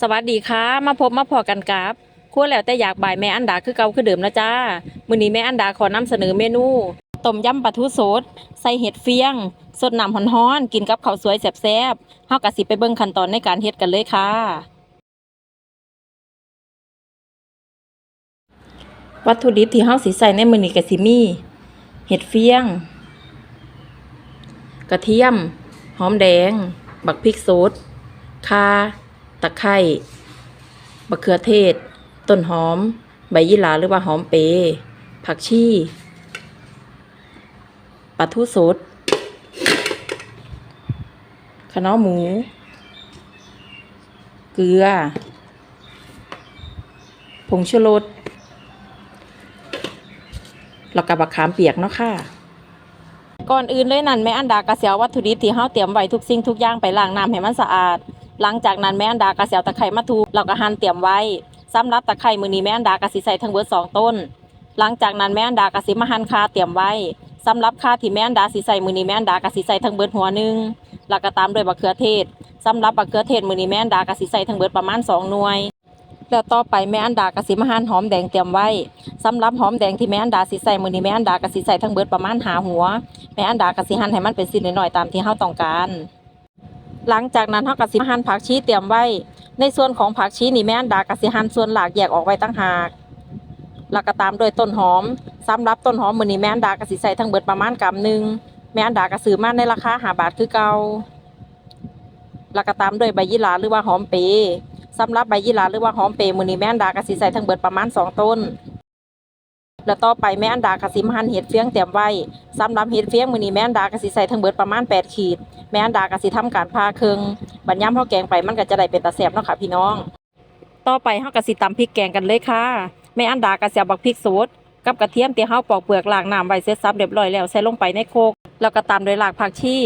สวัสดีค่ะ มาพบมาพอกันกับครัวแล้วแต่อยากบ่ายแม่อันดาคือเก่าคือเดิมนะจ้า มื้อนี้แม่อันดาขอนำเสนอเมนูต้มยำปลาทูสดใส่เห็ดเฟียง สดน้ำฮ้อนๆกินกับข้าวสวยแซ่บๆเฮาก็สิไปเบิ่งขั้นตอนในการเฮ็ดกันเลยค่ะ วัตถุดิบที่เฮาสิใส่ในมื้อนี้ก็สิมีเห็ดเฟียง กระเทียม หอมแดง บักพริกสดข่า ตะไคร้บักเขือเทศ ต้นหอม ใบยี่หร่าหรือว่าหอมเปรผักชีปลาทูสดขนอหมู เกลือ ผงชูรสแล้วก็บักขามเปียกเนาะค่ะ ก่อนอื่นเลยนั่นแม่อันดากระเสียววัตถุดิบที่เฮาเตรียมไว้ทุกสิ่งทุกอย่างไปล้างน้ำให้มันสะอาด หลังจากนั้นแม่อันดากระเสียวตะไคร้มาทุบแล้วก็หั่นเตรียมไว้สำหรับตะไคร้มือนี้แม่อันดากระสิใส่ทั้งเบิดสองต้น หลังจากนั้นแม่อันดากระสิมาหั่นคาเตรียมไว้สำหรับคาที่แม่อันดาสิใส่มือนี้แม่อันดากระสิใส่ทั้งเบิดหัวหนึ่งแล้วก็ตามด้วยบักเขือเทศสำหรับบักเขือเทศมือนี้แม่อันดากระสิใส่ทั้งเบิดประมาณสองหน่วยแล้วต่อไปแม่อันดากระสิมาหั่นหอมแดงเตรียมไว้สำหรับหอมแดงที่แม่อันดาสิใส่มือนี้แม่อันดากระสิใส่ทั้งเบิดประมาณหาหัว แม่อันดากระสิหั่นให้มันเป็นชิ้นน้อยๆตามที่เฮาต้องการ หลังจากนั้นเฮาก็สิหั่นผักชีเตรียมไว้ ในส่วนของผักชีนี่แม่อันดากะสิหั่นส่วนหลากแยกออกไว้ต่างหากแล้วก็ตามด้วยต้นหอมสำหรับต้นหอมมื้อนี้แม่อันดากะสิใส่ทั้งเบิดประมาณกำหนึงแม่อันดาก็ซื้อมาในราคา5บาทคือเก่าแล้วก็ตามด้วยใบยี่หร่าหรือว่าหอมเปรย์สำหรับใบยี่หร่าหรือว่าหอมเปรย์มื้อนี้แม่อันดากะสิใส่ทั้งเบิดประมาณสองต้น แล้วต่อไปแม่อันดากะสิมาหั่นเห็ดเฟียงเตรียมไว้สำหรับเห็ดเฟียงมื้อนี้แม่อันดากะสิใส่ทั้งเบิดประมาณ 8 ขีด แม่อันดากะสิทำการพาเครื่องบัดยามเฮาแกงไปมันก็จะได้เป็นตาแซ่บเนาะค่ะพี่น้อง ต่อไปเฮาก็สิตำพริกแกงกันเลยค่ะแม่อันดากะสิเอาบักพริกสดกับกระเทียมที่เฮาปอกเปลือกล้างน้ำไว้เสร็จสับเรียบร้อยแล้วใส่ลงไปในโคกแล้วก็ตามด้วยรากผักชี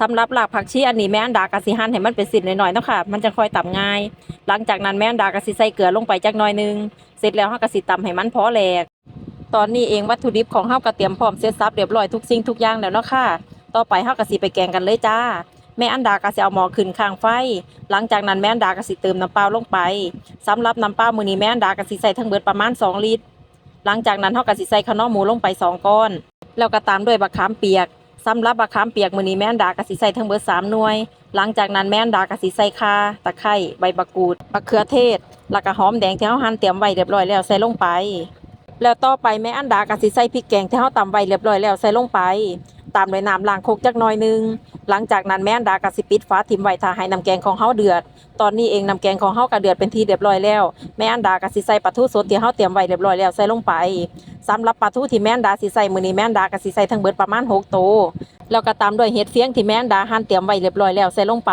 สำหรับรากผักชีอันนี้แม่อันดากะสิหั่นให้มันเป็นสิ้นหน่อยๆเนาะค่ะ มันจะค่อยตำง่าย หลังจากนั้นแม่อันดากะสิใส่เกลือลงไปจักหน่อยนึง เสร็จแล้วเฮาก็สิตำให้มันพอแหลก ตอนนี้เองวัตถุดิบของเฮาก็เตรียมพร้อมเสร็จสับเรียบร้อยทุกสิ่งทุกอย่างแล้วเนาะค่ะ ต่อไปเฮาก็สิไปแกงกันเลยจ้า แม่อันดาก็สิเอาหม้อขึ้นข้างไฟ หลังจากนั้นแม่อันดาก็สิเติมน้ำเปล่าลงไปสำหรับน้ำเปล่ามื้อนี้แม่อันดาก็สิใส่ทั้งเบิดประมาณ 2 ลิตร หลังจากนั้นเฮาก็สิใส่ข้าวเหนียวหมูลงไป 2 ก้อน แล้วก็ตามด้วยบักขามเปียกสำหรับบักขามเปียกมื้อนี้แม่อันดาก็สิใส่ทั้งเบิด3หน่วย หลังจากนั้นแม่อันดาก็สิใส่ข่าตะไคร้ใบมะกรูดมะเขือเทศ แล้วก็หอมแดงที่เฮาหั่นเตรียมไว้เรียบร้อยแล้วใส่ลงไป แล้วต่อไปแม่อันดาก็สิใส่พริกแกงที่เฮาตำไว้เรียบร้อยแล้วใส่ลงไป ตามด้วยน้ำล้างโคกจักหน่อยหนึง หลังจากนั้นแม่นดาก็สิปิดฝาถิ่มไว้ถ้าให้น้ำแกงของเฮาเดือด ตอนนี้เองน้ำแกงของเฮาก็เดือดเป็นทีเรียบร้อยแล้ว แม่นดาก็สิใส่ปลาทูสดที่เฮาเตรียมไว้เรียบร้อยแล้วใส่ลงไปสำหรับปลาทูที่แม่นดาสิใส่มื้อนี้แม่นดาก็สิใส่ทั้งเบิดประมาณ6โตวแล้วก็ตามด้วยเห็ดเฟียงที่แม่นดาหั่นเตรียมไว้เรียบร้อยแล้วใส่ลงไป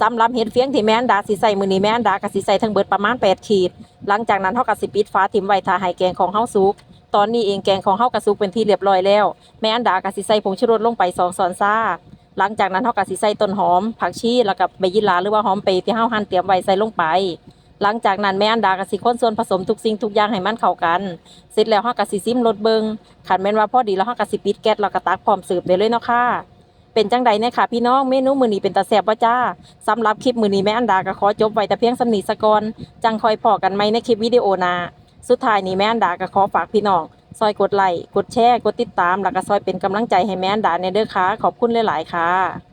สำหรับเห็ดเฟียงที่แม่นดาสิใส่มื้อนี้แม่นดาก็สิใส่ทั้งเบิดประมาณ8ขีด หลังจากนั้นเฮาก็สิปิดฝาถิ่มไว้ถ้าให้แกงของเฮาสุก ตอนนี้เองแกงของเฮากระสุกเป็นที่เรียบร้อยแล้วแม่อันดากะสิใส่ผงชูรสลงไปสองช้อนซ่าหลังจากนั้นเฮากะสิใส่ต้นหอม ผักชีแล้วก็ใบยี่หร่าหรือว่าหอมเปรย์ที่เฮาหั่นเตรียมไว้ใส่ลงไป หลังจากนั้นแม่อันดากะสิคนส่วนผสมทุกสิ่งทุกอย่างให้มันเข้ากัน เสร็จแล้วเฮากะสิซิมรสเบิงคันแม่นว่าพอดีแล้วเฮากะสิปิดแก๊สแล้วก็ตักพร้อมเสิร์ฟได้เลยเนาะค่ะเป็นจังใดเนี่ยค่ะพี่น้องเมนูมื้อนี้เป็นตาแซ่บบ่จ้าสำหรับคลิปมื้อนี้แม่อันดาก็ขอจบไว้แต่เพียงสำนีสะกอนจังคอยพอกันใหม่ในคลิปวิดีโอหน้า สุดท้ายนี้แม่อันดาก็ขอฝากพี่น้องซอยกดไลค์กดแชร์กดติดตามแล้วก็ซอยเป็นกำลังใจให้แม่อันดาในเด้อค่ะขอบคุณหลายๆค่ะ